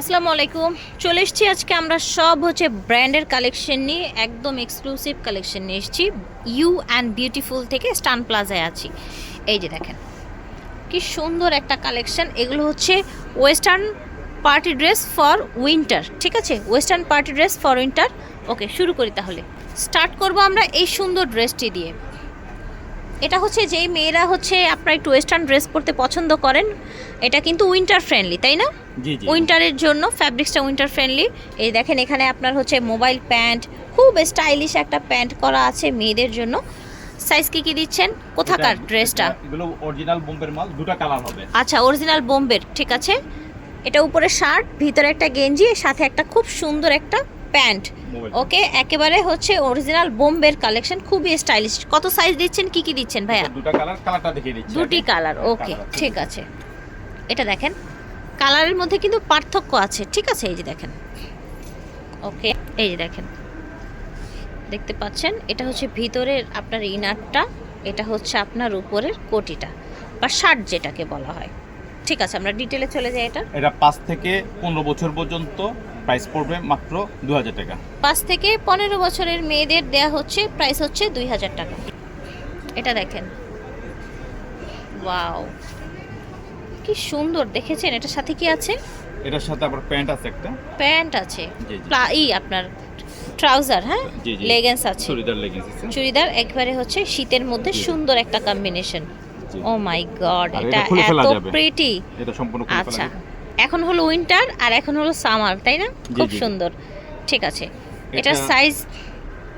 আসসালামু আলাইকুম। চলে এসেছি আজকে আমরা সব হচ্ছে ব্র্যান্ডের কালেকশন নিয়ে, একদম এক্সক্লুসিভ কালেকশন নিয়ে এসেছি। ইউ অ্যান্ড বিউটিফুল থেকে স্টান প্লাজায় আছি। এই যে দেখেন, কি সুন্দর একটা কালেকশন। এগুলো হচ্ছে western party dress for winter ঠিক আছে? Western party dress for winter okay শুরু করি তাহলে। স্টার্ট করব আমরা এই সুন্দর ড্রেসটি দিয়ে। এটা হচ্ছে যেই মেয়েরা হচ্ছে আপনার একটু ওয়েস্টার্ন ড্রেস পরতে পছন্দ করেন এটা কিন্তু উইন্টার ফ্রেন্ডলি তাই না? উইন্টারের জন্য ফ্যাব্রিক্সটা উইন্টার ফ্রেন্ডলি এই দেখেন এখানে আপনার হচ্ছে মোবাইল প্যান্ট খুব স্টাইলিশ একটা প্যান্ট করা আছে মেয়েদের জন্য। সাইজ কি কি দিচ্ছেন? কোথাকার ড্রেসটা এগুলো অরিজিনাল বোম্বের মাল দুটো কালার হবে। আচ্ছা অরিজিনাল বোম্বের ঠিক আছে। এটা উপরে শার্ট ভিতরে একটা গেঞ্জি সাথে একটা খুব সুন্দর একটা প্যান্ট ওকে একেবারে হচ্ছে অরিজিনাল বোম্বের কালেকশন খুবই স্টাইলিশ কত সাইজ দিচ্ছেন? কি কি দিচ্ছেন ভাইয়া? দুটো কালার কালারটা দেখিয়ে দিচ্ছি। দুটি কালার ওকে ঠিক আছে। এটা দেখেন কালারের মধ্যে কিন্তু পার্থক্য আছে ঠিক আছে? এই যে দেখেন। ওকে এই যে দেখেন। দেখতে পাচ্ছেন? এটা হচ্ছে ভিতরের আপনার ইনারটা এটা হচ্ছে আপনার উপরের কোটিটা বা শার্ট যেটাকে বলা হয়। ঠিক আছে আমরা ডিটেলে চলে যাই এটা। এটা পাঁচ থেকে পনেরো বছর পর্যন্ত প্রাইস পড়বে মাত্র দু হাজার টাকা। পাঁচ থেকে পনেরো বছরের মেয়েদের দেয়া হচ্ছে প্রাইস হচ্ছে দুই হাজার টাকা। এটা দেখেন। ওয়াও। কি সুন্দর দেখেছেন? এটার সাথে কি আছে? এটার সাথে আবার প্যান্ট আছে একটা। প্যান্ট আছে। জি, জি। প্লা- ই আপনার ট্রাউজার হ্যাঁ। লেগেন্স আছে। চুড়িদার লেগিংস আছে। চুড়িদার একবারে হচ্ছে শীতের মধ্যে সুন্দর একটা কম্বিনেশন ও মাই গড এটা এত প্রিটি এটা সম্পূর্ণ আচ্ছা। এখন হলো উইন্টার আর এখন হলো সামার তাই না? খুব। সুন্দর। ঠিক আছে। এটা সাইজ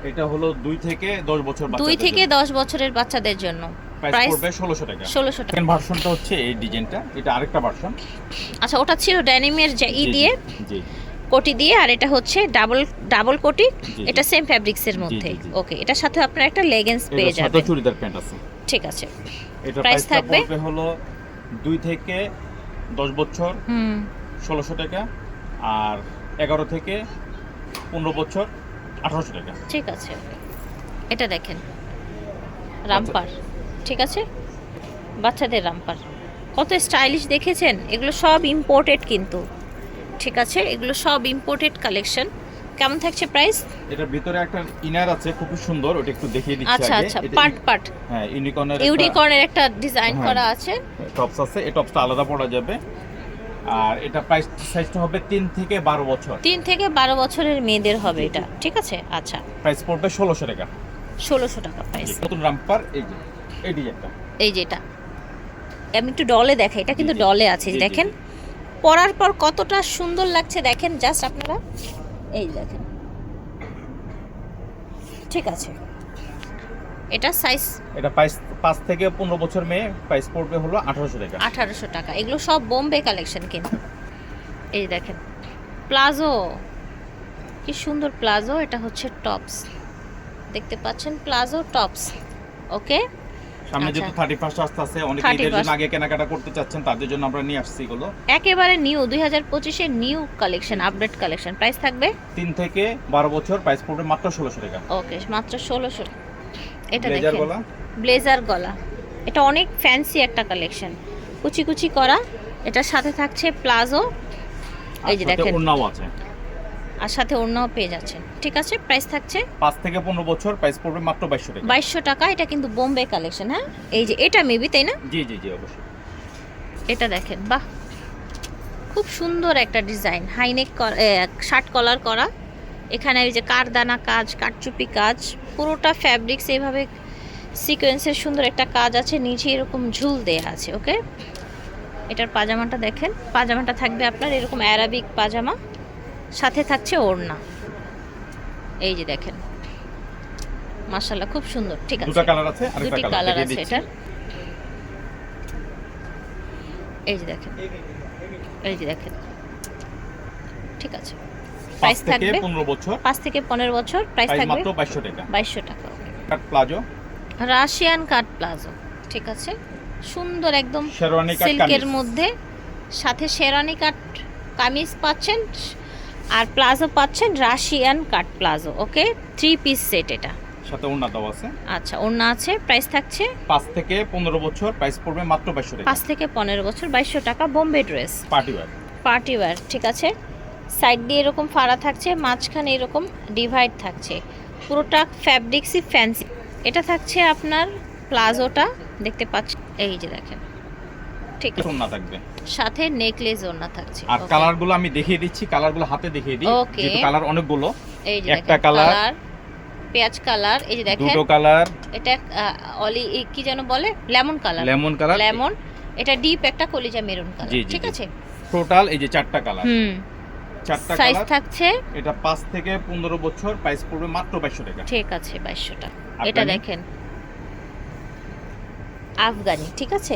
এটা হলো দুই থেকে দশ বছর দুই থেকে দশ বছরের বাচ্চাদের জন্য। প্রাইস প্রাইস পড়বে ষোলোশো টাকা। ষোলোশো টাকা। সেকেন্ড ভার্সনটা হচ্ছে এই ডিজাইনটা এটা আরেকটা ভার্সন আচ্ছা ওটা ছিল ড্যানিমের যে ই দিয়ে জি। কোটি দিয়ে আর এটা হচ্ছে ডাবল ডাবল কোটি। এটা সেম ফ্যাব্রিক্সের মধ্যে। ওকে এটার সাথে আপনার একটা লেগেন্স পেয়ে এটার সাথে যাবেন। চুড়িদার প্যান্ট আছে। ঠিক আছে। এটা প্রাইসটা থাকবে? হলো দুই থেকে দশ বছর ষোলোশো টাকা আর এগারো থেকে পনেরো বছর আঠারোশো টাকা। ঠিক আছে এটা দেখেন। রামপার ঠিক আছে? বাচ্চাদের রামপার। কত স্টাইলিশ দেখেছেন? এগুলো সব ইম্পোর্টেড কিন্তু। ঠিক আছে? এগুলো সব ইম্পোর্টেড কালেকশন কেমন থাকছে প্রাইস এটার ভিতরে একটা ইনার আছে খুব সুন্দর ওটা একটু দেখিয়ে দিচ্ছি আচ্ছা আচ্ছা এটা পার্ট পার্ট হ্যাঁ ইউনিকর্নের ইউনিকর্নের একটা ডিজাইন হ্যাঁ। করা আছে। টপস আছে এই টপসটা আলাদা পড়া যাবে। আর এটা প্রাইস সাইজটা হবে তিন থেকে বারো বছর। তিন থেকে বারো বছরের মেয়েদের হবে এটা ঠিক আছে? আচ্ছা। প্রাইস পড়বে ষোলোশো টাকা। ষোলোশো টাকা প্রাইস নতুন রামপার এই যে এই ডিজাইনটা এই যেটা আমি একটু ডলে দেখাই এটা কিন্তু। ডলে আছে দেখেন? পরার পর কতটা সুন্দর লাগছে দেখেন জাস্ট আপনারা। এই দেখেন। ঠিক আছে। এটা সাইজ এটা প্রাইস পাঁচ থেকে পনেরো বছর মেয়ে প্রাইস পড়বে হলো আঠারোশো টাকা। আঠারোশো টাকা। এগুলো সব বোম্বে কালেকশন কিন্তু। এই দেখেন। প্লাজো কি সুন্দর প্লাজো এটা হচ্ছে টপস দেখতে পাচ্ছেন প্লাজো টপস ওকে সামনে আচ্ছা। যেহেতু থার্টি ফার্স্ট আসতে আছে অনেকে ঈদের জন্য আগে কেনাকাটা করতে চাচ্ছেন তাদের জন্য আমরা নিয়ে আসছি এগুলো। একেবারে নিউ দুই হাজার পঁচিশের new collection update collection price থাকবে? তিন থেকে বারো বছর প্রাইস পড়বে মাত্র ষোলোশো টাকা। ওকে মাত্র ষোলোশো। এটা ব্লেজার গলা? ব্লেজার গলা। এটা অনেক ফ্যান্সি একটা কালেকশন কুচি কুচি করা এটার সাথে থাকছে প্লাজো এই যে সাথে দেখেন। ওড়নাও আছে। আর সাথে ওড়নাও পেয়ে যাচ্ছেন। ঠিক আছে? প্রাইস থাকছে পাঁচ থেকে পনেরো বছর প্রাইস পড়বে মাত্র বাইশশো টাকা। বাইশশো টাকা এটা কিন্তু বোম্বে কালেকশন হ্যাঁ? এই যে এটা মেবি তাই না? জি জি জি অবশ্যই। এটা দেখেন বাহ! খুব সুন্দর একটা ডিজাইন হাইনেক শার্ট কলার করা। এখানে এই যে কারদানা কাজ কারচুপি কাজ পুরোটা ফ্যাব্রিক্স এইভাবে সিকোয়েন্সের সুন্দর একটা কাজ আছে নিচে এরকম ঝুল দেয়া আছে ওকে এটার পাজামাটা দেখেন পাজামাটা থাকবে আপনার এরকম অ্যারাবিক পাজামা। সাথে থাকছে ওড়না। এই যে দেখেন। মাশাল্লাহ খুব সুন্দর। ঠিক আছে। দুটো কালার আছে আরেকটা দুটি কালার আছে। এটার এই যে দেখেন। এই যে দেখেন। ঠিক আছে। প্রাইস থাকবে পনেরো বছর। পাঁচ থেকে পনেরো বছর। প্রাইস থাকবে মাত্র বাইশশো টাকা। বাইশশো টাকা cut palazzo Russian cut palazzo ঠিক আছে। সুন্দর একদম সিল্কের মধ্যে। সাথে শেরানি কাট কামিজ পাচ্ছেন। আর প্লাজো পাচ্ছেন Russian cut palazzo okay? Three piece set এটা। সাথে ওড়না দেওয়া আছে। আচ্ছা ওড়না আছে প্রাইস থাকছে? পাঁচ থেকে পনেরো বছর প্রাইস পড়বে মাত্র বাইশশো টাকা। পাঁচ থেকে পনেরো বছর বাইশশো টাকা Bombay dress. Party wear party wear ঠিক আছে? সাইড দিয়ে এরকম ফাড়া থাকছে মাঝখানে এরকম ডিভাইড থাকছে। পুরোটা ফ্যাব্রিক্সই ফ্যান্সি এটা থাকছে আপনার প্লাজোটা দেখতে পাচ্ছেন? এই যে দেখেন। ঠিক আছে। না থাকবে। সাথে নেকলেস ওড়না থাকছে। আর কালারগুলো আমি দেখিয়ে দিচ্ছি কালারগুলো হাতে দেখিয়ে দিই. যেহেতু কালার অনেকগুলো এই যে একটা কালার পেঁয়াজ কালার এই যে দেখেন দুটো কালার এটা অলি কি যেন বলে? Lemon colour lemon colour lemon এটা ডিপ একটা কলিজা মেরুন কালার ঠিক আছে? টোটাল এই যে চারটা কালার হুম। চারটা সাইজ থাকছে। এটা পাঁচ থেকে পনেরো বছর প্রাইস পড়বে মাত্র বাইশশো টাকা। ঠিক আছে বাইশশোটা এটা দেখেন। আফগানি ঠিক আছে?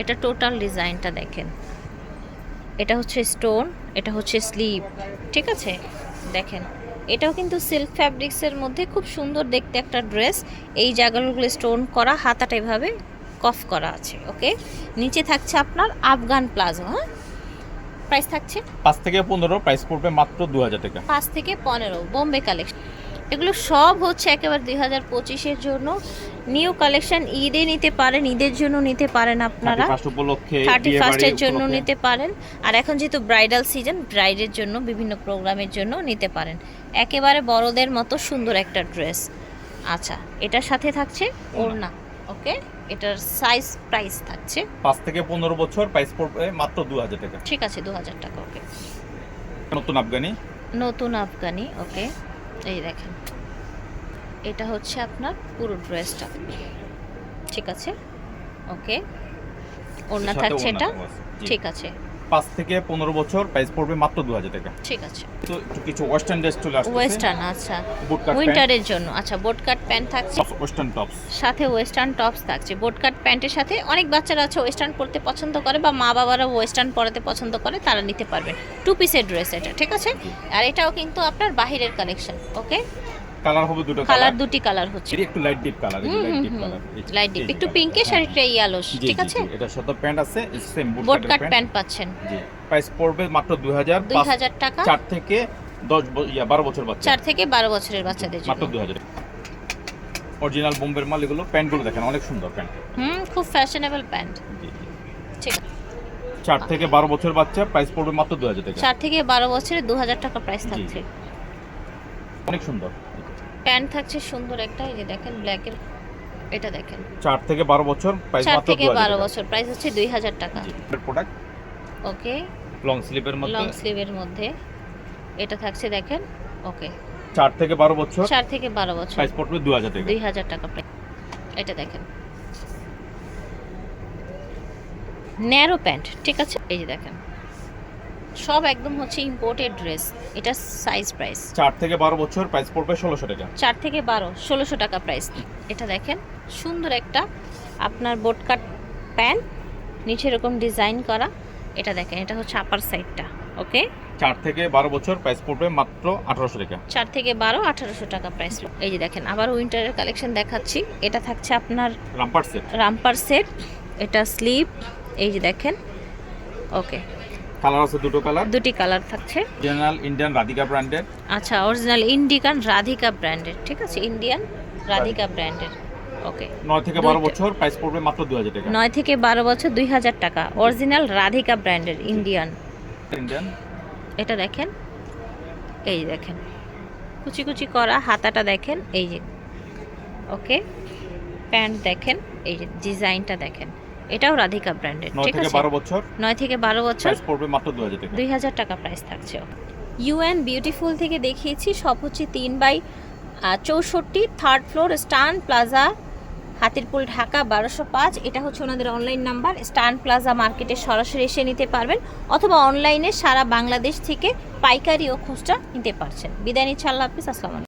এটা টোটাল ডিজাইনটা দেখেন। এটা হচ্ছে স্টোন এটা হচ্ছে স্লিভ ঠিক আছে? দেখেন এটাও কিন্তু সিল্ক ফ্যাব্রিক্সের মধ্যে খুব সুন্দর দেখতে একটা ড্রেস। এই জায়গাগুলো স্টোন করা হাতাটা এভাবে কফ করা আছে ওকে? নিচে থাকছে আপনার আফগান প্লাজো হ্যাঁ? প্রাইস থাকছে? পাঁচ থেকে পনেরো প্রাইস পড়বে মাত্র দু হাজার টাকা। পাঁচ থেকে পনেরো বোম্বে কালেকশন এগুলো সব হচ্ছে একেবারে দুই হাজার পঁচিশের জন্য। নিউ কালেকশন ঈদে নিতে পারেন ঈদের জন্য নিতে পারেন আপনারা। থার্টি ফার্স্টের জন্য নিতে পারেন। আর এখন যেহেতু ব্রাইডাল সিজন ব্রাইডের জন্য বিভিন্ন প্রোগ্রামের জন্য নিতে পারেন। একেবারে বড়দের মতো সুন্দর একটা ড্রেস আচ্ছা এটার সাথে থাকছে ওড়না। ওকে এটার সাইজ প্রাইস থাকছে। পাঁচ থেকে পনেরো বছর প্রাইস পড়বে মাত্র দু হাজার টাকা। ঠিক আছে দু হাজার টাকা ওকে নতুন আফগানি? নতুন আফগানি ওকে এই দেখেন। এটা হচ্ছে আপনার পুরো ড্রেসটা। ঠিক আছে? ওকে? ওড়না থাকছে এটা। ঠিক আছে। পাঁচ থেকে পনেরো বছর প্রাইস পড়বে মাত্র দু হাজার টাকা। ঠিক আছে। তো কিছু ওয়েস্টার্ন ড্রেস চলে আসছে ওয়েস্টার্ন আচ্ছা। উইন্টারের জন্য। আচ্ছা বোট কাট প্যান্ট থাকছে? ওয়েস্টার্ন টপস সাথে ওয়েস্টার্ন টপস থাকছে। বোট কাট প্যান্টের সাথে অনেক বাচ্চারা আছে ওয়েস্টার্ন পরতে পছন্দ করে বা মা বাবারা ওয়েস্টার্ন পরাতে পছন্দ করে তারা নিতে পারবেন। টু পিসের ড্রেস এটা ঠিক আছে? আর এটাও কিন্তু আপনার বাহিরের কালেকশন ওকে কালার হবে দুটো কালার দুটি কালার হচ্ছে। এটি একটু light deep colour hmm light deep colour light deep একটু পিঙ্কিশ আর একটা ঠিক আছে? এটার সাথে প্যান্ট আছে সেম বুট কাট প্যান্ট পাচ্ছেন। জি প্রাইস পড়বে মাত্র 2000 দুই পাঁচ- হাজার টাকা। চার থেকে 10 ব- ইয়া 12 বছর বাচ্চা। চার থেকে বারো বছরের বাচ্চাদের মাত্র জন্য। 2000 অরিজিনাল বোম্বের মাল এগুলো প্যান্টগুলো দেখেন অনেক সুন্দর প্যান্ট। হুম খুব ফ্যাশনেবল প্যান্ট। জি। ঠিক আছে। চার থেকে 12 বছর বাচ্চা প্রাইস পড়বে মাত্র 2000 টাকা। চার থেকে বারো বছরে দু হাজার টাকা প্রাইস থাকছে। অনেক সুন্দর। প্যান্ট থাকছে সুন্দর একটা এই যে দেখেন ব্ল্যাকের এটা দেখেন। চার থেকে 12 বছর প্রাইস মাত্র থেকে 2000 বারো বছর প্রাইস হচ্ছে দুই হাজার টাকা। জি প্রোডাক্ট ওকে লং স্লিভের মধ্যে? লং স্লিভের মধ্যে। এটা থাকছে দেখেন ওকে চার থেকে 12 বছর? চার থেকে বারো বছর। প্রাইস পড়বে 2000 টাকা। দুই হাজার টাকা প্রাইস এটা দেখেন। ন্যারো প্যান্ট ঠিক আছে? এই যে দেখেন। সব একদম হচ্ছে ইম্পোর্টেড ড্রেস এটা সাইজ প্রাইস চার থেকে 12 বছর প্রাইস পড়বে 1600 টাকা। চার থেকে বারো ষোলোশো টাকা প্রাইস এটা দেখেন সুন্দর একটা আপনার বোট কাট প্যান্ট নিচে এরকম ডিজাইন করা। এটা দেখেন এটা হচ্ছে আপার সাইডটা ওকে চার থেকে 12 বছর প্রাইস পড়বে মাত্র 1800 টাকা। চার থেকে বারো আঠারোশো টাকা প্রাইস এই যে দেখেন আবার উইন্টারের কালেকশন দেখাচ্ছি। এটা থাকছে আপনার রামপার সেট রামপার সেট এটা স্লিপ এই যে দেখেন ওকে কালার আছে দুটো কালার দুটি কালার থাকছে। জেনারেল ইন্ডিয়ান রাধিকা ব্র্যান্ডের আচ্ছা অরিজিনাল ইন্ডিকান রাধিকা ব্র্যান্ডের ঠিক আছে? ইন্ডিয়ান রাধিকা ব্র্যান্ডের ওকে নয় থেকে বারো দুইটা। বছর প্রাইস পড়বে মাত্র দু হাজার টাকা। নয় থেকে বারো বছর দুই হাজার টাকা। অরিজিনাল রাধিকা ব্র্যান্ডের ইন্ডিয়ান ইন্ডিয়ান এটা দেখেন। এই দেখেন। কুচি কুচি করা হাতাটা দেখেন এই যে। ওকে প্যান্ট দেখেন এই যে ডিজাইনটা দেখেন। এটাও রাধিকা ব্র্যান্ডের ঠিক আছে? বারো বছর? নয় থেকে বারো বছর। প্রাইস পড়বে মাত্র দু হাজার টাকা। দুই হাজার টাকা প্রাইস থাকছে ইউএন বিউটিফুল থেকে দেখিয়েছি সব হচ্ছে তিন বাই চৌষট্টি থার্ড ফ্লোর স্টান প্লাজা হাতিরপুল ঢাকা বারোশো পাঁচ। এটা হচ্ছে ওনাদের অনলাইন নাম্বার স্টান প্লাজা মার্কেটে সরাসরি এসে নিতে পারবেন অথবা অনলাইনে সারা বাংলাদেশ থেকে পাইকারি ও খুচরা নিতে পারছেন। বিদায় নিচ্ছে আল্লাহ হাফিজ আসসালামু